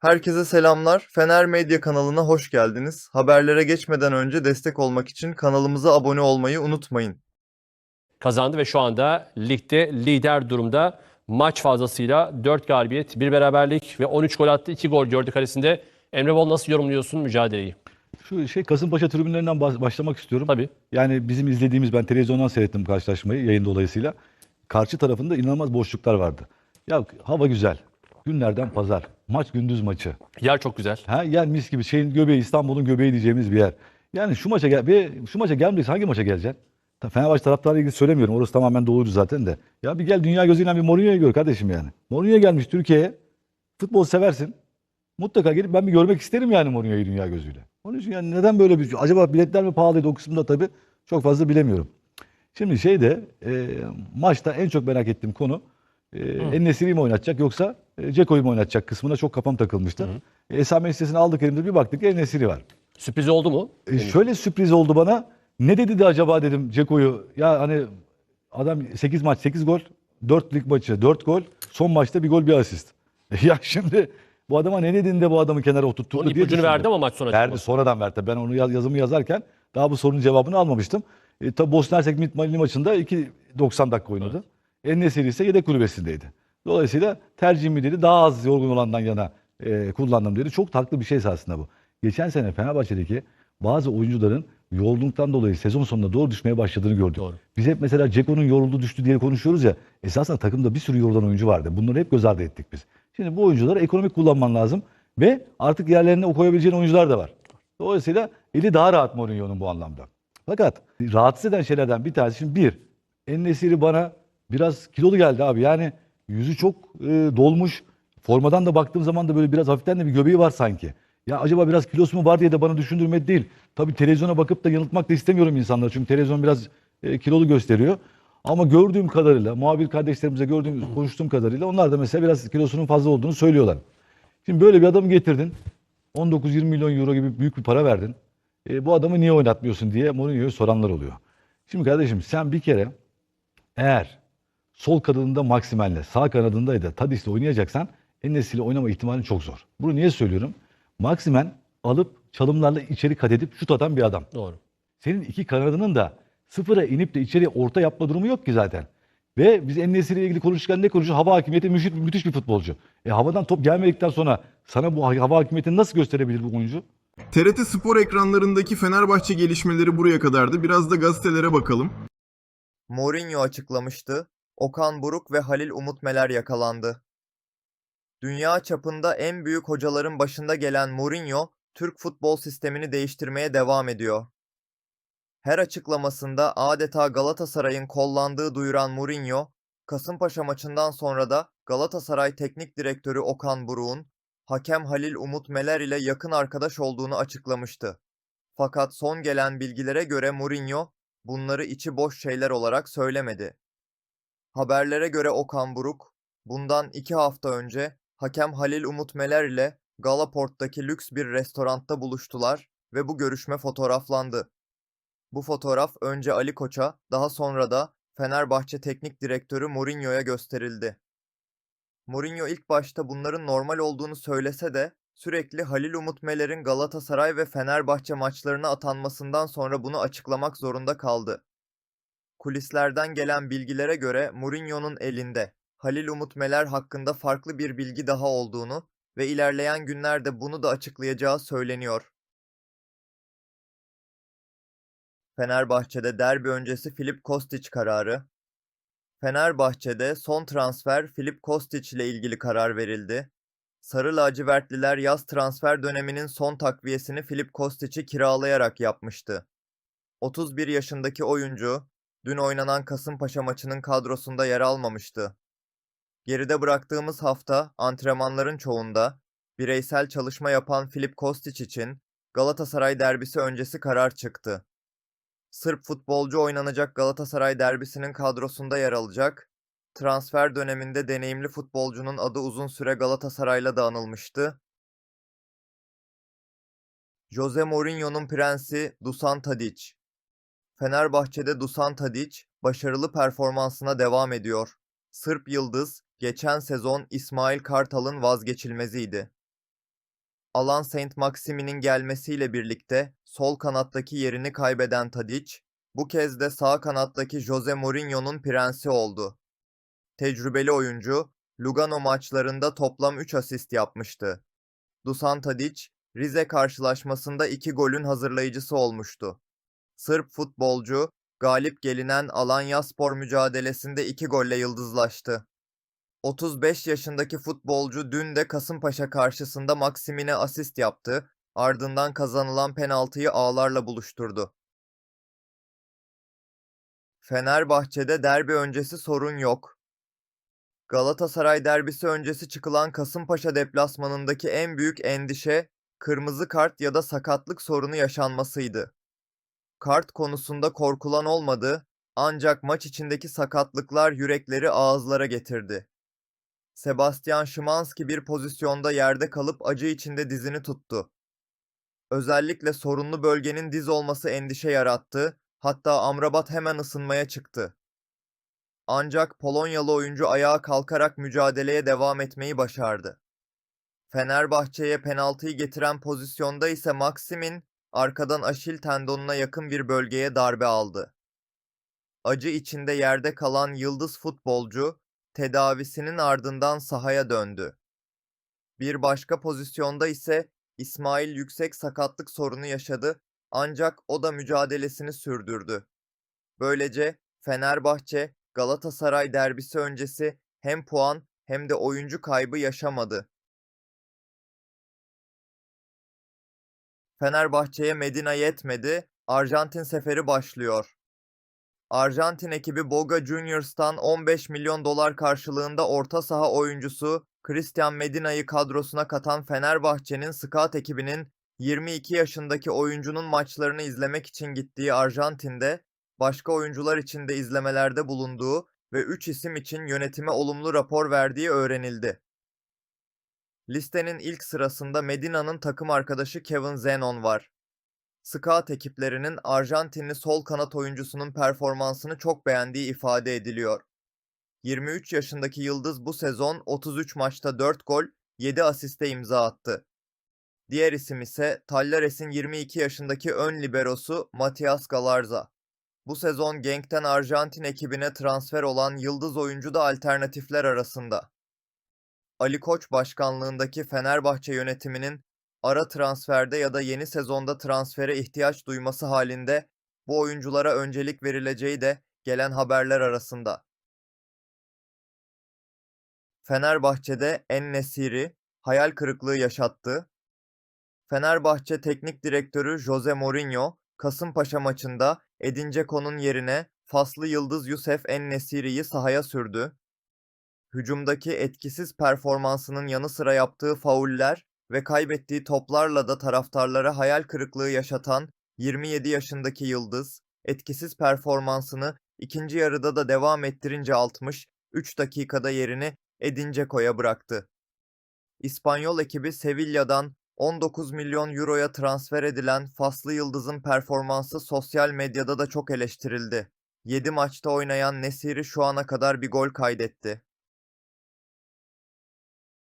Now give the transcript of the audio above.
Herkese selamlar. Fener Medya kanalına hoş geldiniz. Haberlere geçmeden önce destek olmak için kanalımıza abone olmayı unutmayın. kazandı ve şu anda ligde lider durumda. Maç fazlasıyla 4 galibiyet, 1 beraberlik ve 13 gol attı. 2 gol gördü kalesinde. Emre Bol nasıl yorumluyorsun mücadeleyi? Şu şey Kasımpaşa tribünlerinden baş- başlamak istiyorum. Tabii. Yani bizim izlediğimiz ben televizyondan seyrettim karşılaşmayı yayın dolayısıyla. Karşı tarafında inanılmaz boşluklar vardı. Ya hava güzel. Günlerden pazar. Maç gündüz maçı. Yer çok güzel. Ha yer mis gibi şeyin göbeği İstanbul'un göbeği diyeceğimiz bir yer. Yani şu maça gel bir şu maça gelmeyeceksin hangi maça geleceksin? Ta- Fenerbahçe taraftarıyla ilgili söylemiyorum. Orası tamamen doğru zaten de. Ya bir gel dünya gözüyle bir Mourinho'yu gör kardeşim yani. Mourinho gelmiş Türkiye'ye. Futbol seversin. Mutlaka gelip ben bir görmek isterim yani Mourinho'yu dünya gözüyle. Onun için yani neden böyle bir acaba biletler mi pahalıydı o kısımda tabii çok fazla bilemiyorum. Şimdi şeyde e, maçta en çok merak ettiğim konu e, En-Nesyri'yi mi oynatacak yoksa e, Ceko'yu mu oynatacak kısmına çok kafam takılmıştı. E, Esame listesini aldık elimde bir baktık En-Nesyri var. Sürpriz oldu mu? E, şöyle sürpriz oldu bana. Ne dedi de acaba dedim Ceko'yu. Ya hani adam 8 maç 8 gol, 4 lig maçı 4 gol, son maçta bir gol bir asist. ya şimdi bu adama ne dedin de bu adamı kenara oturtturdu Onun diye ipucunu düşündüm. verdi ama maç sonu Verdi açıklaması. sonradan verdi. Ben onu yaz- yazımı yazarken daha bu sorunun cevabını almamıştım. E, tabi Bosna Hersek milli maçında 2 90 dakika oynadı. En-Nesyri ise yedek kulübesindeydi. Dolayısıyla tercihimi dedi daha az yorgun olandan yana e, kullandım dedi. Çok haklı bir şey aslında bu. Geçen sene Fenerbahçe'deki bazı oyuncuların yorgunluktan dolayı sezon sonunda doğru düşmeye başladığını gördük. Doğru. Biz hep mesela Ceko'nun yoruldu düştü diye konuşuyoruz ya. Esasında takımda bir sürü yorulan oyuncu vardı. Bunları hep göz ardı ettik biz. Şimdi bu oyuncuları ekonomik kullanman lazım. Ve artık yerlerine o koyabileceğin oyuncular da var. Dolayısıyla eli daha rahat Mourinho'nun bu anlamda. Fakat rahatsız eden şeylerden bir tanesi şimdi bir, En-Nesyri bana biraz kilolu geldi abi. Yani yüzü çok e, dolmuş. Formadan da baktığım zaman da böyle biraz hafiften de bir göbeği var sanki. Ya acaba biraz kilosu mu var diye de bana düşündürmedi değil. Tabii televizyona bakıp da yanıltmak da istemiyorum insanları. Çünkü televizyon biraz e, kilolu gösteriyor. Ama gördüğüm kadarıyla, muhabir kardeşlerimize gördüğüm, konuştuğum kadarıyla onlar da mesela biraz kilosunun fazla olduğunu söylüyorlar. Şimdi böyle bir adamı getirdin. 19-20 milyon euro gibi büyük bir para verdin. E, bu adamı niye oynatmıyorsun diye Mourinho'ya soranlar oluyor. Şimdi kardeşim sen bir kere eğer sol kanadında Maksimen'le sağ kanadında da Tadis'le oynayacaksan Enes'le oynama ihtimalin çok zor. Bunu niye söylüyorum? Maksimen alıp çalımlarla içeri kat edip şut atan bir adam. Doğru. Senin iki kanadının da sıfıra inip de içeri orta yapma durumu yok ki zaten. Ve biz En-Nesyri ile ilgili konuşurken ne konuşuyoruz? Hava hakimiyeti müthiş, müthiş bir futbolcu. E havadan top gelmedikten sonra sana bu hava hakimiyetini nasıl gösterebilir bu oyuncu? TRT Spor ekranlarındaki Fenerbahçe gelişmeleri buraya kadardı. Biraz da gazetelere bakalım. Mourinho açıklamıştı. Okan Buruk ve Halil Umut Meler yakalandı. Dünya çapında en büyük hocaların başında gelen Mourinho, Türk futbol sistemini değiştirmeye devam ediyor. Her açıklamasında adeta Galatasaray'ın kollandığı duyuran Mourinho, Kasımpaşa maçından sonra da Galatasaray Teknik Direktörü Okan Buruk'un hakem Halil Umut Meler ile yakın arkadaş olduğunu açıklamıştı. Fakat son gelen bilgilere göre Mourinho bunları içi boş şeyler olarak söylemedi. Haberlere göre Okan Buruk, bundan iki hafta önce hakem Halil Umut Meler ile Galaport'taki lüks bir restoranda buluştular ve bu görüşme fotoğraflandı. Bu fotoğraf önce Ali Koç'a, daha sonra da Fenerbahçe Teknik Direktörü Mourinho'ya gösterildi. Mourinho ilk başta bunların normal olduğunu söylese de sürekli Halil Umut Meler'in Galatasaray ve Fenerbahçe maçlarına atanmasından sonra bunu açıklamak zorunda kaldı. Kulislerden gelen bilgilere göre Mourinho'nun elinde Halil Umut Meler hakkında farklı bir bilgi daha olduğunu ve ilerleyen günlerde bunu da açıklayacağı söyleniyor. Fenerbahçe'de derbi öncesi Filip Kostić kararı. Fenerbahçe'de son transfer Filip Kostić ile ilgili karar verildi. Sarı lacivertliler yaz transfer döneminin son takviyesini Filip Kostić'i kiralayarak yapmıştı. 31 yaşındaki oyuncu, dün oynanan Kasımpaşa maçının kadrosunda yer almamıştı. Geride bıraktığımız hafta antrenmanların çoğunda bireysel çalışma yapan Filip Kostić için Galatasaray derbisi öncesi karar çıktı. Sırp futbolcu oynanacak Galatasaray derbisinin kadrosunda yer alacak. Transfer döneminde deneyimli futbolcunun adı uzun süre Galatasaray'la da anılmıştı. Jose Mourinho'nun prensi Dusan Tadic. Fenerbahçe'de Dusan Tadic başarılı performansına devam ediyor. Sırp yıldız geçen sezon İsmail Kartal'ın vazgeçilmeziydi. Alan Saint-Maximin'in gelmesiyle birlikte sol kanattaki yerini kaybeden Tadic, bu kez de sağ kanattaki Jose Mourinho'nun prensi oldu. Tecrübeli oyuncu, Lugano maçlarında toplam 3 asist yapmıştı. Dusan Tadic, Rize karşılaşmasında 2 golün hazırlayıcısı olmuştu. Sırp futbolcu, galip gelinen Alanyaspor mücadelesinde 2 golle yıldızlaştı. 35 yaşındaki futbolcu dün de Kasımpaşa karşısında Maksimine asist yaptı, ardından kazanılan penaltıyı ağlarla buluşturdu. Fenerbahçe'de derbi öncesi sorun yok. Galatasaray derbisi öncesi çıkılan Kasımpaşa deplasmanındaki en büyük endişe, kırmızı kart ya da sakatlık sorunu yaşanmasıydı. Kart konusunda korkulan olmadı, ancak maç içindeki sakatlıklar yürekleri ağızlara getirdi. Sebastian Szymanski bir pozisyonda yerde kalıp acı içinde dizini tuttu. Özellikle sorunlu bölgenin diz olması endişe yarattı, hatta Amrabat hemen ısınmaya çıktı. Ancak Polonyalı oyuncu ayağa kalkarak mücadeleye devam etmeyi başardı. Fenerbahçe'ye penaltıyı getiren pozisyonda ise Maximin arkadan Aşil tendonuna yakın bir bölgeye darbe aldı. Acı içinde yerde kalan yıldız futbolcu tedavisinin ardından sahaya döndü. Bir başka pozisyonda ise İsmail yüksek sakatlık sorunu yaşadı ancak o da mücadelesini sürdürdü. Böylece Fenerbahçe Galatasaray derbisi öncesi hem puan hem de oyuncu kaybı yaşamadı. Fenerbahçe'ye Medina yetmedi, Arjantin seferi başlıyor. Arjantin ekibi Boca Juniors'tan 15 milyon dolar karşılığında orta saha oyuncusu Christian Medina'yı kadrosuna katan Fenerbahçe'nin scout ekibinin 22 yaşındaki oyuncunun maçlarını izlemek için gittiği Arjantin'de başka oyuncular için de izlemelerde bulunduğu ve 3 isim için yönetime olumlu rapor verdiği öğrenildi. Listenin ilk sırasında Medina'nın takım arkadaşı Kevin Zenon var. Scout ekiplerinin Arjantinli sol kanat oyuncusunun performansını çok beğendiği ifade ediliyor. 23 yaşındaki yıldız bu sezon 33 maçta 4 gol, 7 asiste imza attı. Diğer isim ise Tallares'in 22 yaşındaki ön liberosu Matias Galarza. Bu sezon Genk'ten Arjantin ekibine transfer olan yıldız oyuncu da alternatifler arasında. Ali Koç başkanlığındaki Fenerbahçe yönetiminin ara transferde ya da yeni sezonda transfere ihtiyaç duyması halinde bu oyunculara öncelik verileceği de gelen haberler arasında. Fenerbahçe'de En-Nesyri hayal kırıklığı yaşattı. Fenerbahçe Teknik Direktörü Jose Mourinho, Kasımpaşa maçında Edin Dzeko'nun yerine faslı yıldız Yusuf En-Nesyri'yi sahaya sürdü. Hücumdaki etkisiz performansının yanı sıra yaptığı fauller ve kaybettiği toplarla da taraftarlara hayal kırıklığı yaşatan 27 yaşındaki yıldız, etkisiz performansını ikinci yarıda da devam ettirince 63 dakikada yerini Edin Dzeko'ya bıraktı. İspanyol ekibi Sevilla'dan 19 milyon euroya transfer edilen Faslı Yıldız'ın performansı sosyal medyada da çok eleştirildi. 7 maçta oynayan Nesiri şu ana kadar bir gol kaydetti.